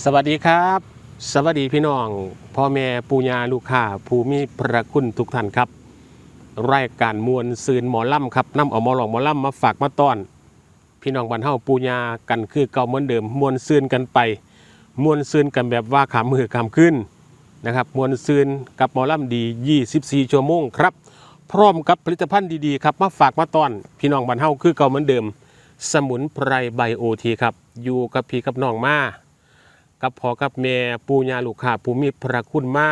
สวัสดีครับ สวัสดีพี่น้องพ่อแม่ปูญาลูกค้าผู้มีพระคุณทุกท่านครับ รายการมวลซืนหมอล่ำครับนำเอาหมอหลองหมอล่ำมาฝากมาต้อน พี่น้องบ้านเฮาปูญากันคือเก่าเหมือนเดิมมวลซืนกันไปมวลซืนกันแบบว่าขามมือขามขึ้นนะครับมวลซืนกับหมอล่ำดี 24 ชั่วโมงครับพร้อมกับผลิตภัณฑ์ดีๆครับมาฝากมาต้อน พี่น้องบ้านเฮาคือเก่าเหมือนเดิม สมุนไพรไบโอทีครับอยู่กับพี่กับน้องมา กับพ่อกับแม่ปู่ย่าลูกค้าผู้มีพระคุณมา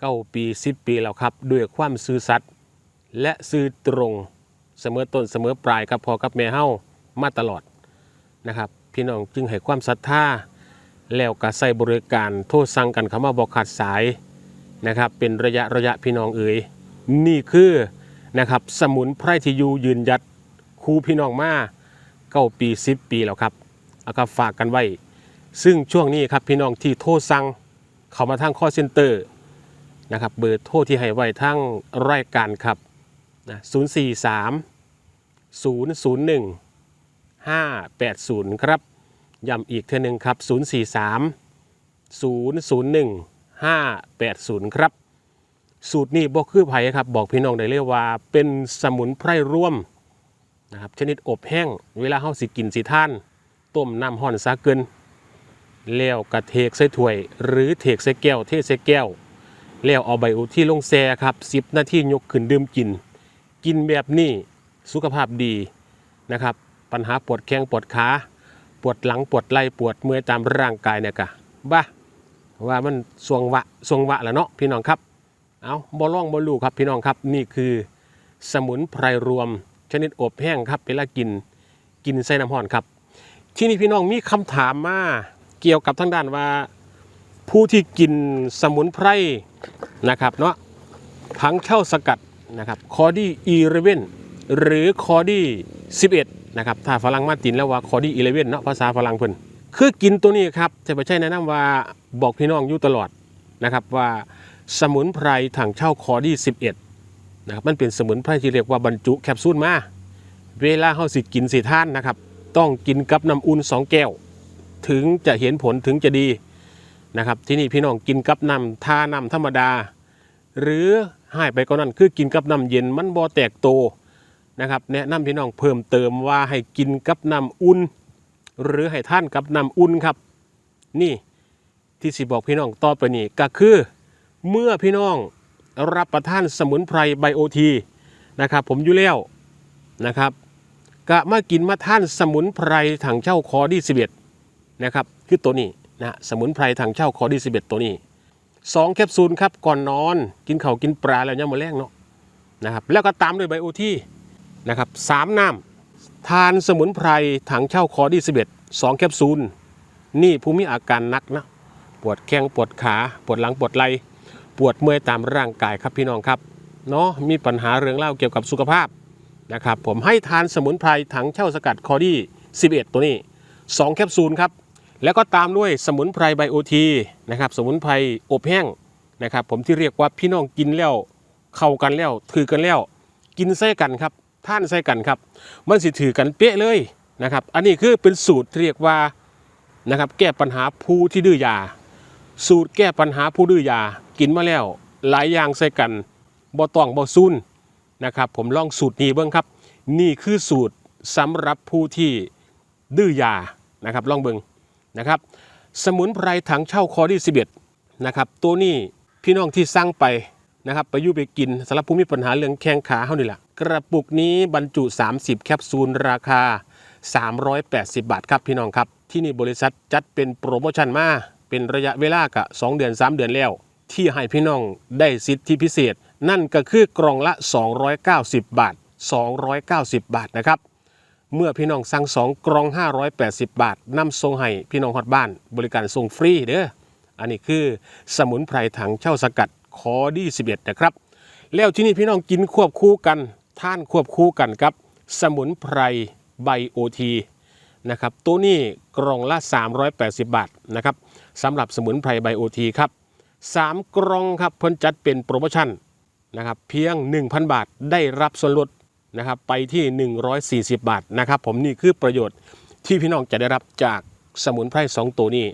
เก้าปีสิบปีแล้วครับด้วยความซื่อสัตย์และซื่อตรงเสมอต้นเสมอปลายกับพ่อกับแม่เฮามาตลอดนะครับ พี่น้องจึงให้ความศรัทธาแล้วก็ใส่บริการโทษสั่งกันคำว่าบอกขาดสายนะครับ เป็นระยะระยะพี่น้องเอ๋ยนี่คือนะครับสมุนไพรที่อยู่ยืนยัดคู่พี่น้องมาเก้าปีสิบปีแล้วครับเอาก็ฝากกันไว้ ซึ่งช่วงนี้ครับพี่น้องที่โทรสั่งเข้ามาทาง call center นะครับเบอร์โทรที่ให้ไว้ทั้งรายการครับนะ043 001 580 ครับย้ำอีกเท่านึงครับ 043 001 580 ครับ สูตรนี้บอกคือไผ่ครับ บอกพี่น้องได้เลยว่า เป็นสมุนไพรร่วมนะครับชนิดอบแห้ง เวลาเฮาสิกินสิท่าน ต้มน้ำห่อนซาเกิน แล้วกระเทกใส่ถ้วย หรือเทกใส่แก้วเทใส่แก้ว แล้วเอาใบอุที่ลงแซ่ครับ10นาทียกขึ้นดื่มกิน กินแบบนี้สุขภาพดีนะครับ ปัญหาปวดแข้งปวดขาปวดหลังปวดไหล่ปวดเมื่อยตามร่างกายเนี่ยกะบ้าว่ามันสวงวะสวงวะแล้วเนาะพี่น้องครับเอาบ่ล่องบ่ลูครับพี่น้องครับนี่คือสมุนไพรรวม ชนิดอบแห้งครับเวลากินกินใส่น้ำห่อนครับ ที่นี่พี่น้องมีคำถามมา เกี่ยวกับทางด้านว่า ผู้ที่กินสมุนไพรนะครับเนาะทั้งเข้าสกัดนะครับคอดี้อีเลเวนหรือคอดี้11นะครับถ้าฝรั่งมาตินแล้วว่าคอดี้อีเลเวนเนาะภาษาฝรั่งเพิ่นคือกินตัวนี้ครับจะไม่ใช่แนะนำว่าบอกพี่น้องอยู่ตลอดนะครับว่าสมุนไพรถังเช่าคอดี้11นะครับมันเป็นสมุนไพรที่เรียกว่าบรรจุแคปซูลมาเวลาเฮาสิกินสิท่านนะครับ ต้องกินกับน้ำอุ่นสองแก้ว ถึงจะเห็นผลถึงจะดีนะครับ ที่นี่พี่น้องกินกับน้ำทาน้ำธรรมดา หรือให้ไปก็นั่นคือกินกับน้ำเย็นมันบ่แตกโตนะครับแนะนำพี่น้องเพิ่มเติมว่าให้กินกับน้ำอุ่น หรือให้ท่านกับน้ำอุ่นครับ นี่ที่สิบอกพี่น้องต่อไปนี้ก็คือ เมื่อพี่น้องรับประทานสมุนไพรไบโอทีนะครับผมอยู่แล้วนะครับกะมากินมาท่านสมุนไพรถังเช่าคอดีสิบเอ็ด นะครับคือตัวนี้นะฮะสมุนไพรถังเช่าคอดีสิบเอ็ดตัวนี้สองแคปซูลครับก่อนนอน กินเขากินปลาแล้วเนี่ยมาแรงเนาะนะครับแล้วก็ตามด้วยไบโอที่นะครับสามน้ำทานสมุนไพรถังเช่าคอดีสิบเอ็ดสองแคปซูล นี่ผู้มีอาการนักนะปวดแข้งปวดขาปวดหลังปวดไหล่ปวดเมื่อยตามร่างกายครับพี่น้องครับเนาะมีปัญหาเรื่องเล่าเกี่ยวกับสุขภาพนะครับผมให้ทานสมุนไพรถังเช่าสกัดคอดี้11 ตัวนี้ 2 แคปซูลครับ แล้วก็ตามด้วยสมุนไพรไบโอทีนะครับสมุนไพรอบแห้งนะครับผมที่เรียกว่าพี่น้องกินแล้วเข้ากันแล้วถือกันแล้ว กินใส่กันครับท่านใส่กันครับ มันสิถือกันเป๊ะเลยนะครับอันนี้คือเป็นสูตรที่เรียกว่านะครับแก้ปัญหาผู้ที่ดื้อยา สูตรแก้ปัญหาผู้ดื้อยา กินมาแล้ว หลายอย่างใส่กันบ่ต้องบ่ซุนนะครับผมลองสูตรนี้เบิ้งครับ นี่คือสูตรสำหรับผู้ที่ดื้อยานะครับลองเบิ้ง นะครับ สมุนไพรถังเช่าคอที่11นะครับ ตัวนี้พี่น้องที่สั่งไปนะครับไปอยุไปกินสำหรับผู้มีปัญหาเรื่องแข้งขาเขานี่แหละกระปุกนี้บรรจุ 30 แคปซูลราคา 380 บาทครับพี่น้องครับ ที่นี่บริษัทจัดเป็นโปรโมชั่นมาเป็นระยะเวลากะ 2 เดือน 3 เดือนแล้ว ที่ให้พี่น้องได้สิทธิพิเศษ นั่นก็คือกล่องละ 290 บาท 290 บาทนะครับ เมื่อพี่น้องสั่ง2กล่อง 580 บาทนำส่งให้พี่น้องฮอดบ้าน บริการส่งฟรีเด้ออันนี้คือสมุนไพรถังเช่าสกัดคอดี11นะครับ แล้วที่นี่พี่น้องกินควบคู่กันท่านควบคู่กันครับ สมุนไพรไบโอทีนะครับตัวนี้กล่องละ 380 บาทนะครับสำหรับสมุนไพรไบโอทีครับ3กล่องครับเพิ่นจัดเป็นโปรโมชั่นนะครับเพียง 1,000 บาทได้รับส่วนลด นะครับไปที่ 140 บาทนะครับผมนี่คือประโยชน์ที่พี่น้องจะได้รับจากสมุนไพร2ตัวนี้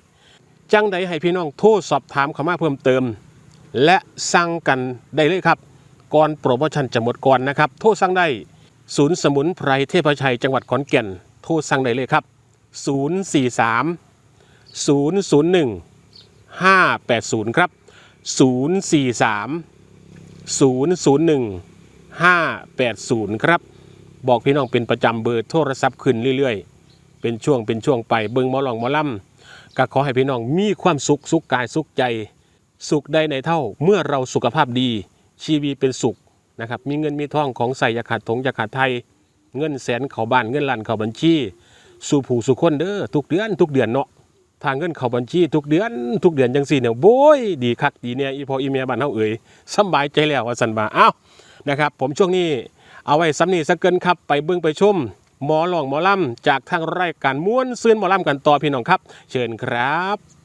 จังใดให้พี่น้องโทรสอบถามเข้ามาเพิ่มเติม และสั่งกันได้เลยครับ ก่อนโปรโมชั่นจะหมดก่อนนะครับ โทรสั่งได้ศูนย์สมุนไพรเทพชัยจังหวัดขอนแก่น โทรสั่งได้เลยครับ 043 001 580 ครับ 043 001 580 ครับ บอกพี่น้องเป็นประจำเบอร์โทรศัพท์ขึ้นเรื่อยๆ เป็นช่วงเป็นช่วงไปเบิงมอลองมอลำก็ขอให้พี่น้องมีความสุขสุขกายสุขใจ สุขได้ในเท่าเมื่อเราสุขภาพดีชีวิตเป็นสุขนะครับมีเงินมีทองของใส่ยาขาดถงยาขาดไทย เงินแสนเข้าบ้านเงินล้านเข้าบัญชีสู่ผู้สู่คนเด้อทุกเดือนทุกเดือนเนาะทางเงินเข้าบัญชีทุกเดือน ทุกเดือนจังสี่เนี่ยโบยดีคักดีเนี่ยอีพออีเมียบ้านเฮาเอ๋ยสบายใจแล้วว่าสันบาอ้าว นะครับ ผมช่วงนี้เอาไว้ซ้ำนี่สักเกินครับ ไปเบื้องไปชมหมอหลองหมอลำจากทางรายการม้วนซื้นหมอลำกันต่อพี่น้องครับ เชิญครับ